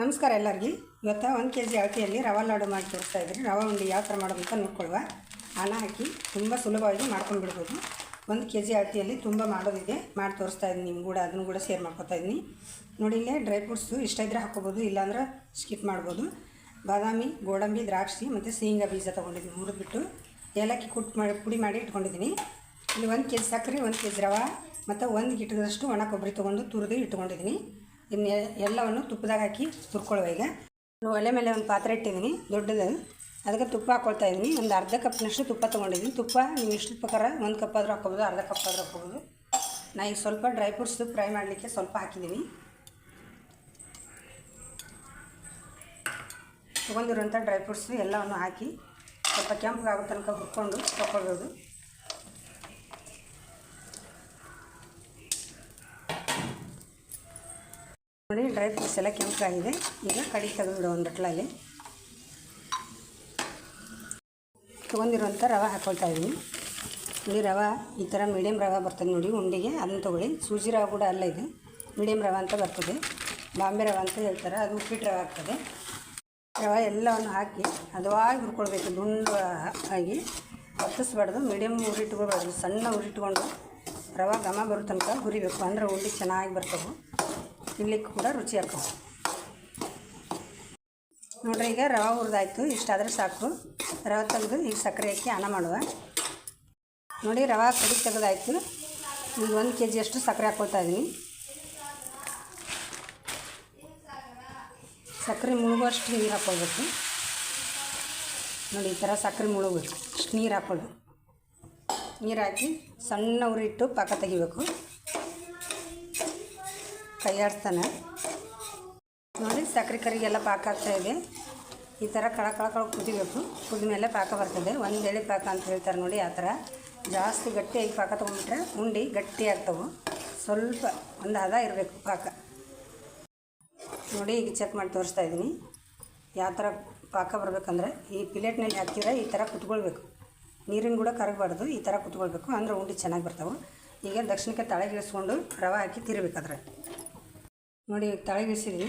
ನಮಸ್ಕಾರ ಎಲ್ಲರಿಗೂ. ಇವತ್ತು ಒಂದು ಕೆ ಜಿ ಅಳತೆಯಲ್ಲಿ ರವೆ ಲಾಡು ಮಾಡಿ ತೋರಿಸ್ತಾ ಇದ್ದೀನಿ. ರವೆ ಉಂಡೆ ಯಾವ ಥರ ಮಾಡೋದು ಅಂತ ನೋಡ್ಕೊಳ್ಳುವ. ಹಣ ಹಾಕಿ ತುಂಬ ಸುಲಭವಾಗಿ ಮಾಡ್ಕೊಂಡು ಬಿಡ್ಬೋದು ಒಂದು ಕೆ ಜಿ ಅಳತೆಯಲ್ಲಿ ತುಂಬ ಮಾಡೋದಿದೆ. ಮಾಡಿ ತೋರಿಸ್ತಾ ಇದ್ದೀನಿ ನಿಮ್ಗೆ ಕೂಡ, ಅದನ್ನು ಕೂಡ ಶೇರ್ ಮಾಡ್ಕೊತಾ ಇದ್ದೀನಿ. ನೋಡಿ, ಇಲ್ಲೇ ಡ್ರೈ ಫ್ರೂಟ್ಸು ಇಷ್ಟ ಇದ್ದರೆ ಹಾಕ್ಕೋಬೋದು, ಇಲ್ಲಾಂದ್ರೆ ಸ್ಕಿಪ್ ಮಾಡ್ಬೋದು. ಬಾದಾಮಿ, ಗೋಡಂಬಿ, ದ್ರಾಕ್ಷಿ ಮತ್ತು ಶೇಂಗಾ ಬೀಜ ತೊಗೊಂಡಿದ್ದೀನಿ ಹುರಿದ್ಬಿಟ್ಟು. ಏಲಕ್ಕಿ ಕುಟ್ಟು ಮಾಡಿ, ಪುಡಿ ಮಾಡಿ ಇಟ್ಕೊಂಡಿದ್ದೀನಿ. ಇಲ್ಲಿ ಒಂದು ಕೆ ಜಿ ಸಕ್ಕರೆ, ಒಂದು ಕೆ ಜಿ ರವೆ ಮತ್ತು ಒಂದು ಗಿಟ್ಟದಷ್ಟು ಒಣ ಕೊಬ್ಬರಿ ತೊಗೊಂಡು ತುರಿದು ಇಟ್ಕೊಂಡಿದ್ದೀನಿ. ಇನ್ನು ಎಲ್ಲವನ್ನು ತುಪ್ಪದಾಗ ಹಾಕಿ ಹುರ್ಕೊಳ್ಳುವ ಈಗ. ನಾನು ಒಲೆ ಮೇಲೆ ಒಂದು ಪಾತ್ರೆ ಇಟ್ಟಿದ್ದೀನಿ ದೊಡ್ಡದು ಅದಕ್ಕೆ ತುಪ್ಪ ಹಾಕ್ಕೊಳ್ತಾ ಇದ್ದೀನಿ. ಒಂದು ಅರ್ಧ ಕಪ್ನಷ್ಟು ತುಪ್ಪ ತೊಗೊಂಡಿದ್ದೀನಿ. ತುಪ್ಪ ನೀವು ಇಷ್ಟು ಪ್ರಕಾರ ಒಂದು ಕಪ್ ಆದರೂ ಹಾಕ್ಕೊಬೋದು, ಅರ್ಧ ಕಪ್ ಆದರೂ ಹಾಕೋಬೋದು ನಾ ಈಗ ಸ್ವಲ್ಪ ಡ್ರೈ ಫ್ರೂಟ್ಸ್ ಫ್ರೈ ಮಾಡಲಿಕ್ಕೆ ಸ್ವಲ್ಪ ಹಾಕಿದ್ದೀನಿ. ತೊಗೊಂಡಿರುವಂಥ ಡ್ರೈ ಫ್ರೂಟ್ಸ್ ಎಲ್ಲವನ್ನು ಹಾಕಿ ಸ್ವಲ್ಪ ಕೆಂಪಗಾಗೋ ತನಕ ಹುರ್ಕೊಂಡು ತಗೊಳ್ಬೋದು ನೋಡಿ ಡ್ರೈ ಫ್ರೂಟ್ಸ್ ಎಲ್ಲ ಕೆಂಪಾಗಿದೆ ಈಗ ಕಡಿ ತೆಗೆದುಬಿಡು ಒಂದು ಬಟ್ಲಲ್ಲಿ. ತೊಗೊಂಡಿರುವಂಥ ರವೆ ಹಾಕ್ಕೊಳ್ತಾ ಇದ್ದೀನಿ. ನೋಡಿ ರವೆ, ಈ ಥರ ಮೀಡಿಯಂ ರವೆ ಬರ್ತದೆ ನೋಡಿ, ಉಂಡಿಗೆ ಅದನ್ನು ತೊಗೊಳ್ಳಿ. ಸೂಜಿ ರವೆ ಕೂಡ ಅಲ್ಲ ಇದೆ. ಮೀಡಿಯಮ್ ರವೆ ಅಂತ ಬರ್ತದೆ. ಬಾಂಬೆ ರವೆ ಅಂತ ಹೇಳ್ತಾರೆ, ಅದು ಉಪ್ಪಿಟ್ಟು ರವೆ ಆಗ್ತದೆ. ರವೆ ಎಲ್ಲವನ್ನು ಹಾಕಿ ಹದವಾಗಿ ಹುರ್ಕೊಳ್ಬೇಕು, ದುಂಡು ಆಗಿ. ಹೊತ್ತಿಸ್ಬಾರ್ದು ಮೀಡಿಯಮ್ ಉರಿಟ್ಕೊಳ್ಬಾರ್ದು, ಸಣ್ಣ ಉರಿಟ್ಕೊಂಡು ರವೆ ಘಮ ಬರೋ ತನಕ ಹುರಿಬೇಕು. ಅಂದ್ರೆ ಉಂಡೆ ಚೆನ್ನಾಗಿ ಬರ್ತವೆ. ತಿನ್ಲಿಕ್ಕೆ ಕೂಡ ರುಚಿ ಆಗ್ತವೆ ನೋಡ್ರಿ, ಈಗ ರವೆ ಹುರಿದಾಯ್ತು. ಇಷ್ಟಾದರೆ ಸಾಕು. ರವೆ ತೆಗೆದು ಈಗ ಸಕ್ಕರೆ ಹಾಕಿ ಅನ್ನ ಮಾಡುವ. ನೋಡಿ, ರವೆ ಕಡಿ ತೆಗೆದಾಯ್ತು. ಈಗ ಒಂದು ಕೆ ಜಿಯಷ್ಟು ಸಕ್ಕರೆ ಹಾಕ್ಕೊಳ್ತಾ ಇದ್ದೀನಿ ಸಕ್ಕರೆ ಮುಳುಗುವಷ್ಟು ನೀರು ಹಾಕ್ಕೊಳ್ಬೇಕು ನೋಡಿ, ಈ ಥರ ಸಕ್ಕರೆ ಮುಳುಗಬೇಕು ಅಷ್ಟು ನೀರು ಹಾಕ್ಕೊಳ್ಬೇಕು ನೀರು ಹಾಕಿ ಸಣ್ಣ ಉರಿಟ್ಟು ಪಾಕ ತೆಗಿಬೇಕು. ಕೈ ನೋಡಿ ಸಕ್ಕರೆ ಕರಿಗೆಲ್ಲ ಪಾಕ ಆಗ್ತಾಯಿದೆ ಈ ಥರ ಕಳ ಕಳ ಕಳ ಕುದಿಬೇಕು. ಕುದ ಮೇಲೆ ಪಾಕ ಬರ್ತದೆ. ಒಂದು ಎಳೆ ಪಾಕ ಅಂತ ಹೇಳ್ತಾರೆ ನೋಡಿ, ಆ ಥರ ಜಾಸ್ತಿ ಗಟ್ಟಿಯಾಗಿ ಪಾಕ ತೊಗೊಂಡ್ಬಿಟ್ರೆ ಉಂಡಿ ಗಟ್ಟಿ ಆಗ್ತವೆ. ಸ್ವಲ್ಪ ಒಂದು ಹದ ಇರಬೇಕು ಪಾಕ. ನೋಡಿ, ಈಗ ಚೆಕ್ ಮಾಡಿ ತೋರಿಸ್ತಾ ಇದ್ದೀನಿ ಯಾವ ಥರ ಪಾಕ ಬರಬೇಕಂದ್ರೆ, ಈ ಪ್ಲೇಟ್ನಲ್ಲಿ ಹಾಕಿದ್ರೆ ಈ ಥರ ಕುತ್ಕೊಳ್ಬೇಕು. ನೀರಿನ ಕೂಡ ಕರಗಬಾರ್ದು. ಈ ಥರ ಕುತ್ಕೊಳ್ಬೇಕು. ಅಂದ್ರೆ ಉಂಡೆ ಚೆನ್ನಾಗಿ ಬರ್ತವೆ. ಈಗ ದಕ್ಷಿಣಕ್ಕೆ ತಳಗಿಳಿಸ್ಕೊಂಡು ರವೆ ಹಾಕಿ ತಿರುಬೇಕಾದ್ರೆ ನೋಡಿ ತಳಗಿಸಿರಿ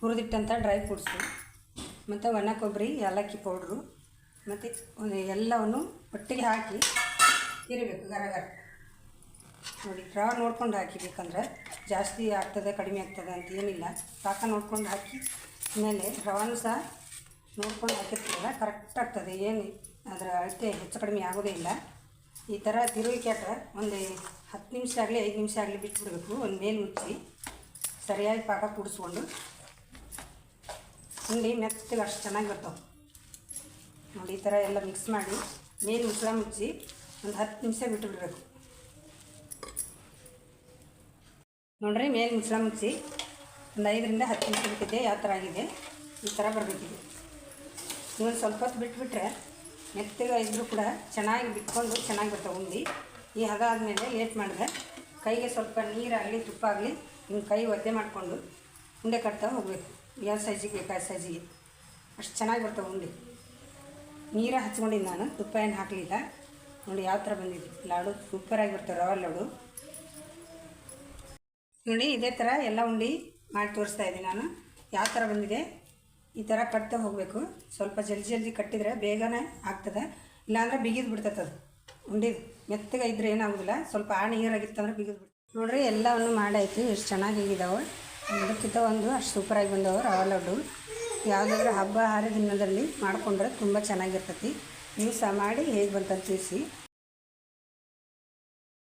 ಹುರಿದಿಟ್ಟಂಥ ಡ್ರೈ ಫ್ರೂಟ್ಸು ಮತ್ತು ಒಣ ಕೊಬ್ಬರಿ, ಏಲಕ್ಕಿ ಪೌಡ್ರು ಮತ್ತು ಒಂದು ಎಲ್ಲವನ್ನು ಒಟ್ಟಿಗೆ ಹಾಕಿ ಇರಬೇಕು ಗರ ಗರ ನೋಡಿ ರವೆ ನೋಡ್ಕೊಂಡು ಹಾಕಿಬೇಕಂದ್ರೆ ಜಾಸ್ತಿ ಆಗ್ತದೆ, ಕಡಿಮೆ ಆಗ್ತದೆ ಅಂತ ಏನಿಲ್ಲ. ಪಾಕ ನೋಡ್ಕೊಂಡು ಹಾಕಿ ಮೇಲೆ ರವಾನು ಸಹ ನೋಡ್ಕೊಂಡು ಹಾಕಿರ್ತೀವಲ್ಲ ಕರೆಕ್ಟ್ ಆಗ್ತದೆ. ಏನು ಅದರ ಅಳತೆ ಹೆಚ್ಚು ಕಡಿಮೆ ಆಗೋದೇ ಇಲ್ಲ. ಈ ಥರ ತಿರುಗಿ ಒಂದು ಹತ್ತು ನಿಮಿಷ ಆಗಲಿ, ಐದು ನಿಮಿಷ ಆಗಲಿ ಬಿಟ್ಟುಬಿಡ್ಬೇಕು ಒಂದು ಮೇಲೆ ಮುಚ್ಚಿ. ಸರಿಯಾಗಿ ಪಾಕ ಕೂಡಿಸ್ಕೊಂಡು ಹಿಂಡಿ ಮೆತ್ತಗೆ ಅಷ್ಟು ಚೆನ್ನಾಗಿ ಬರ್ತಾವೆ. ನೋಡಿ, ಈ ಥರ ಎಲ್ಲ ಮಿಕ್ಸ್ ಮಾಡಿ ಮೇಲೆ ಮುಚ್ಚಳ ಮುಚ್ಚಿ ಒಂದು ಹತ್ತು ನಿಮಿಷ ಬಿಟ್ಟು ಬಿಡಬೇಕು ನೋಡ್ರಿ, ಮೇಲೆ ಮುಚ್ಚಳ ಮುಚ್ಚಿ ಒಂದು ಐದರಿಂದ ಹತ್ತು ನಿಮಿಷ ಬಿಟ್ಟಿದೆ, ಯಾವ ಥರ ಆಗಿದೆ, ಈ ಥರ ಬರಬೇಕಿದೆ. ಇನ್ನೊಂದು ಸ್ವಲ್ಪ ಹೊತ್ತು ಬಿಟ್ಬಿಟ್ರೆ ಮೆತ್ತಗೆ ಇದ್ದರೂ ಕೂಡ ಚೆನ್ನಾಗಿ ಬಿಟ್ಕೊಂಡು ಚೆನ್ನಾಗಿ ಬರ್ತಾವೆ ಉಂಡಿ. ಈ ಹದ ಆದಮೇಲೆ ಲೇಟ್ ಮಾಡಿದ್ರೆ ಕೈಗೆ ಸ್ವಲ್ಪ ನೀರಾಗಲಿ ತುಪ್ಪ ಆಗಲಿ, ಹಿಂಗೆ ಕೈ ಒದ್ದೆ ಮಾಡಿಕೊಂಡು ಉಂಡೆ ಕಟ್ತಾ ಹೋಗಬೇಕು. ಯಾವ ಸೈಜಿಗೆ ಬೇಕಾದ ಸೈಜಿಗೆ ಅಷ್ಟು ಚೆನ್ನಾಗಿ ಬರ್ತವೆ ಉಂಡೆ. ನೀರ ಹಚ್ಕೊಂಡಿದ್ದು ನಾನು, ತುಪ್ಪ ಏನು ಹಾಕಲಿಲ್ಲ. ನೋಡಿ ಯಾವ ಥರ ಬಂದಿದೆ. ಲಾಡು ಸೂಪರಾಗಿ ಬರ್ತವೆ ರವೆ ಲಾಡು. ನೋಡಿ ಇದೇ ಥರ ಎಲ್ಲ ಉಂಡೆ ಮಾಡಿ ತೋರಿಸ್ತಾ ಇದ್ದೀನಿ ನಾನು. ಯಾವ ಥರ ಬಂದಿದೆ, ಈ ಥರ ಕಟ್ತಾ ಹೋಗಬೇಕು. ಸ್ವಲ್ಪ ಜಲ್ದಿ ಜಲ್ದಿ ಕಟ್ಟಿದರೆ ಬೇಗನೆ ಆಗ್ತದೆ. ಇಲ್ಲಾಂದ್ರೆ ಬಿಗಿದು ಬಿಡ್ತದೆ ಅದು. ಉಂಡಿದು ಮೆತ್ತಗೆ ಇದ್ರೆ ಏನಾಗೋದಿಲ್ಲ, ಸ್ವಲ್ಪ ಆ ನೀರಾಗಿತ್ತಂದ್ರೆ ಬಿಗಿದು ನೋಡ್ರಿ, ಎಲ್ಲವನ್ನು ಮಾಡಾಯ್ತು, ಎಷ್ಟು ಚೆನ್ನಾಗಿ ಚೆನ್ನಾಗಿದ್ದಾವೆ ಅದಕ್ಕಿಂತ ಒಂದು ಅಷ್ಟು ಸೂಪರಾಗಿ ಬಂದವು ರವೆ ಲಡ್ಡು ಯಾವುದಾದ್ರೂ ಹಬ್ಬ ಹರಿದಿನದಲ್ಲಿ ಮಾಡಿಕೊಂಡ್ರೆ ತುಂಬ ಚೆನ್ನಾಗಿರ್ತೈತಿ. ನೀವು ಸಹ ಮಾಡಿ, ಹೇಗೆ ಬಂತಂತ ತಿಳಿಸಿ.